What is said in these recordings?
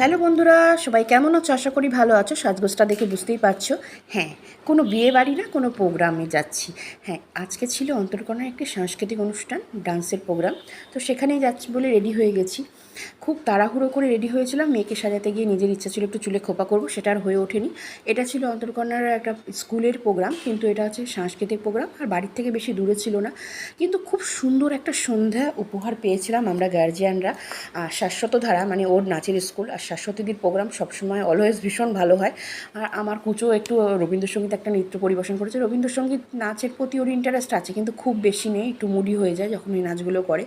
Hello বন্ধুরা, সবাই কেমন আছো? আশা করি ভালো আছো। সাজগোজটা দেখে বুঝতেই পারছ। হ্যাঁ কোনো বিয়ে বাড়ি না, কোনো প্রোগ্রামে যাচ্ছি। হ্যাঁ আজকে ছিল অন্তর্কণার একটি সাংস্কৃতিক অনুষ্ঠান, ডান্সের প্রোগ্রাম। তো সেখানেই যাচ্ছি বলে রেডি হয়ে গেছি। খুব তাড়াহুড়ো করে রেডি হয়েছিলাম। মেয়েকে সাজাতে গিয়ে নিজের ইচ্ছা ছিল একটু চুলে খোপা করব, সেটা আর হয়ে ওঠেনি। এটা ছিল অন্তর্কন্যার একটা স্কুলের প্রোগ্রাম, কিন্তু এটা হচ্ছে সাংস্কৃতিক প্রোগ্রাম। আর বাড়ির থেকে বেশি দূরে ছিল না। কিন্তু খুব সুন্দর একটা সন্ধ্যা উপহার পেয়েছিলাম আমরা গার্জিয়ানরা। শাশ্বত ধারা মানে ওর নাচের স্কুল। আর শাশ্বতীদির প্রোগ্রাম সবসময় অলওয়েজ ভীষণ ভালো হয়। আর আমার কুচো একটু রবীন্দ্রসঙ্গীত একটা নৃত্য পরিবেশন করেছে। রবীন্দ্রসঙ্গীত নাচের প্রতি ওর ইন্টারেস্ট আছে, কিন্তু খুব বেশি নেই, একটু মুডি হয়ে যায় যখন এই নাচগুলো করে।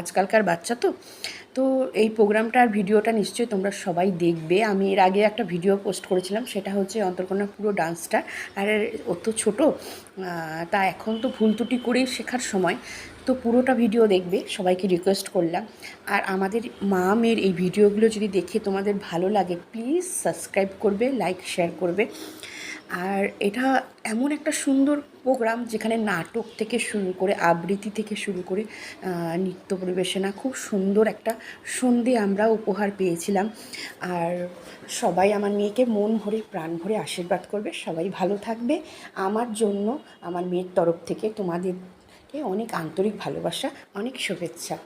আজকালকার বাচ্চা তো তো এই প্রোগ্রামটার ভিডিওটা নিশ্চয়ই তোমরা সবাই দেখবে। আমি এর আগে একটা ভিডিও পোস্ট করেছিলাম, সেটা হচ্ছে অন্তর্কন্যা পুরো ডান্সটা। আর ও তো ছোটো তা এখন তো ভুল ত্রুটি করেই শেখার সময়। তো পুরোটা ভিডিও দেখবে, সবাইকে রিকোয়েস্ট করলাম। আর আমাদের মা মেয়ের এই ভিডিওগুলো যদি দেখে তোমাদের ভালো লাগে প্লিজ সাবস্ক্রাইব করবে লাইক শেয়ার করবে। আর এটা এমন একটা সুন্দর প্রোগ্রাম যেখানে নাটক থেকে শুরু করে, আবৃত্তি থেকে শুরু করে নৃত্য পরিবেশনা খুব সুন্দর একটা সন্ধে আমরা উপহার পেয়েছিলাম। আর সবাই আমার মেয়েকে মন ভরে, প্রাণ ভরে আশীর্বাদ করবে। সবাই ভালো থাকবে। আমার জন্য, আমার মেয়ের তরফ থেকে তোমাদেরকে অনেক আন্তরিক ভালোবাসা, অনেক শুভেচ্ছা।